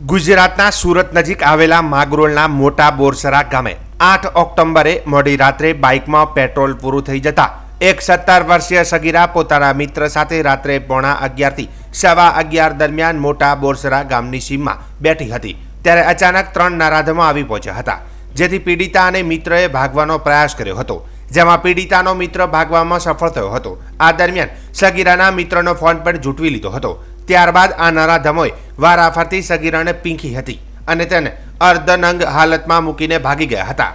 ગુજરાતના સુરત નજીક આવેલા માગરોળના મોટા બોરસરા ગામે આઠ ઓક્ટોબરે મોડી રાત્રે બાઇકમાં પેટ્રોલ પૂરું થઈ જતા એક સત્તર વર્ષીય સગીરા પોતાના મિત્ર સાથે રાત્રે પોણા અગિયારથી સવા અગિયાર દરમિયાન મોટા બોરસરા ગામની સીમમાં બેઠી હતી. ત્યારે અચાનક ત્રણ નરાધમો આવી પહોંચ્યા હતા. જેથી પીડિતા અને મિત્રએ ભાગવાનો પ્રયાસ કર્યો હતો. જેમાં પીડિતાનો મિત્ર ભાગવામાં સફળ થયો હતો. આ દરમિયાન સગીરાના મિત્રનો ફોન પણ ઝૂંટવી લીધો હતો. ત્યારબાદ આ નરાધમોએ વારાફરતી સગીરાને પીંખી હતી અને તેને અર્ધનંગ હાલતમાં મૂકીને ભાગી ગયા હતા.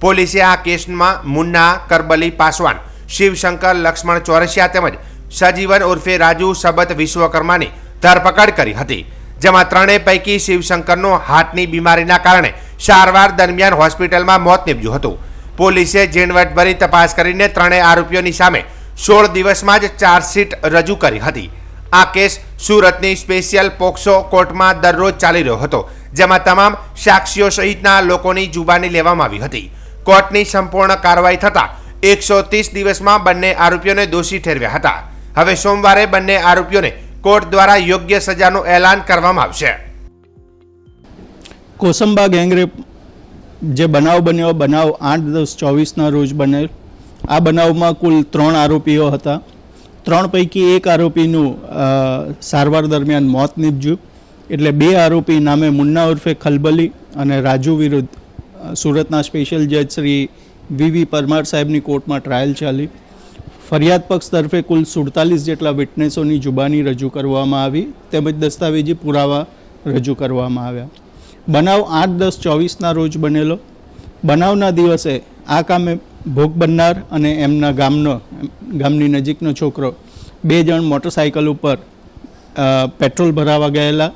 પોલીસે આ કેસમાં મુન્ના કરબલી પાસવાન, શિવશંકર લક્ષ્મણ ચોરસિયા તેમજ સજીવન ઉર્ફે રાજુ સબત વિશ્વકર્માની ધરપકડ કરી હતી, જેમાં ત્રણેય પૈકી શિવશંકરનો હાર્ટની બીમારીના કારણે સારવાર દરમિયાન હોસ્પિટલમાં મોત નીપજ્યું હતું. પોલીસે ઝીણવટભરી તપાસ કરીને ત્રણેય આરોપીઓની સામે સોળ દિવસમાં જ ચાર્જશીટ રજૂ કરી હતી. આ કેસ સુરતની સ્પેશિયલ પોક્સો કોર્ટમાં દરરોજ ચાલી રહ્યો હતો, જેમાં તમામ સાક્ષીઓ સહિતના લોકોની જુબાની લેવામાં આવી હતી. કોર્ટની સંપૂર્ણ કાર્યવાહી થતાં એકસો ત્રીસ દિવસમાં બંને આરોપીઓને દોષી ઠેરવ્યા હતા. હવે સોમવારે બંને આરોપીઓને કોર્ટ દ્વારા યોગ્ય સજાનું એલાન કરવામાં આવશે. કોસંબા ગેંગરેપ જે બનાવ બન્યો, બનાવ આઠ દસ ચોવીસના રોજ બનેલ. આ બનાવમાં કુલ ત્રણ આરોપીઓ હતા. ત્રણ પૈકી એક આરોપીનું સારવાર દરમિયાન મોત નીપજ્યું. એટલે બે આરોપી નામે મુન્ના ઉર્ફે ખલબલી અને રાજુ વિરુદ્ધ સુરતના સ્પેશિયલ જજ શ્રી વીવી પરમાર સાહેબની કોર્ટમાં ટ્રાયલ ચાલી. ફરિયાદ પક્ષ તરફે કુલ સુડતાલીસ જેટલા વિટનેસોની જુબાની રજૂ કરવામાં આવી, તેમજ દસ્તાવેજી પુરાવા રજૂ કરવામાં આવ્યા. બનાવ આઠ દસ ચોવીસના રોજ બનેલો. બનાવના દિવસે આ કામે ભોગ બનનાર અને એમના ગામનો, ગામની નજીકનો છોકરો, બે જણ મોટરસાઇકલ ઉપર પેટ્રોલ ભરાવા ગયેલા.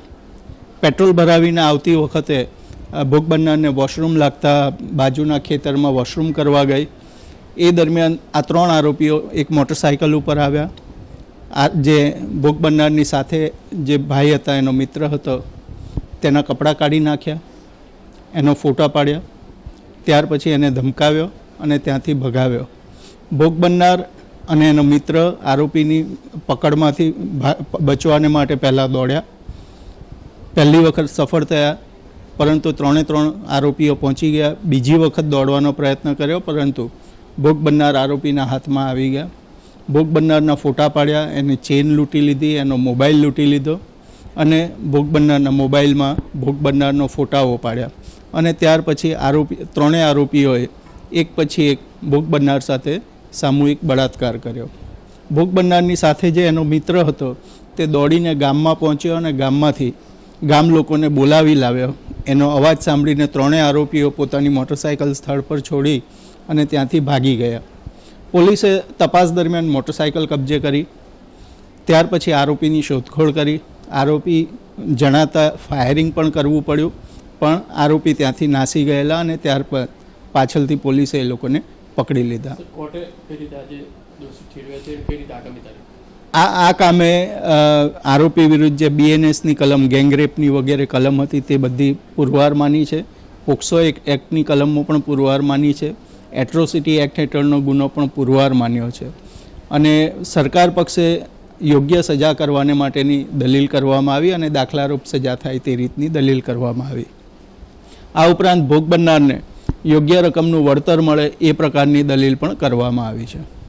પેટ્રોલ ભરાવીને આવતી વખતે ભોગ બનનારને વોશરૂમ લાગતા બાજુના ખેતરમાં વોશરૂમ કરવા ગઈ. એ દરમિયાન આ ત્રણ આરોપીઓ એક મોટરસાઇકલ ઉપર આવ્યા. આ જે ભોગ બનનારની સાથે જે ભાઈ હતા, એનો મિત્ર હતો, તેના કપડાં કાઢી નાખ્યા, એનો ફોટા પાડ્યા. ત્યાર પછી એને ધમકાવ્યો. અને ત્યાંથી ભગાવ્યો. ભોગ બનનાર અને એનો મિત્ર આરોપીની પકડમાંથી બચવાને માટે પહેલાં દોડ્યા. પહેલી વખત સફળ થયા, પરંતુ ત્રણે ત્રણ આરોપીઓ પહોંચી ગયા. બીજી વખત દોડવાનો પ્રયત્ન કર્યો, પરંતુ ભોગ બનનાર આરોપીના હાથમાં આવી ગયા. ભોગ બનનારના ફોટા પાડ્યા, એની ચેન લૂંટી લીધી, એનો મોબાઈલ લૂંટી લીધો અને ભોગ બનનારના મોબાઈલમાં ભોગ બનનારનો ફોટાઓ પાડ્યા. અને ત્યાર પછી આરોપી, ત્રણેય આરોપીઓએ એક પછી એક ભોગ બનનાર સાથે સામૂહિક બળાત્કાર કર્યો. ભોગ બનનારની સાથે જે એનો મિત્ર હતો, તે દોડીને ગામમાં પહોંચ્યો અને ગામમાંથી ગામ લોકોને બોલાવી લાવ્યો. એનો અવાજ સાંભળીને ત્રણેય આરોપીઓ પોતાની મોટરસાઇકલ સ્થળ પર છોડી અને ત્યાંથી ભાગી ગયા. પોલીસે તપાસ દરમિયાન મોટરસાઇકલ કબજે કરી, ત્યાર પછી આરોપીની શોધખોળ કરી. આરોપી જણાતા ફાયરિંગ પણ કરવું પડ્યું, પણ આરોપી ત્યાંથી નાસી ગયેલા અને ત્યાર પાછળથી પોલીસે એ લોકોને પકડી લીધા. આ આ કામે આરોપી વિરુદ્ધ જે બીએનએસની કલમ ગેંગરેપની વગેરે કલમ હતી તે બધી પુરવાર માની છે. પોક્સો એક એક્ટની કલમો પણ પુરવાર માની છે. એટ્રોસિટી એક્ટ હેઠળનો ગુનો પણ પુરવાર માન્યો છે. અને સરકાર પક્ષે યોગ્ય સજા કરવાને માટેની દલીલ કરવામાં આવી અને દાખલારૂપ સજા થાય તે રીતની દલીલ કરવામાં આવી. આ ઉપરાંત ભોગ બનનારને યોગ્ય રકમનું વળતર મળે એ પ્રકારની દલીલ પણ કરવામાં આવી છે.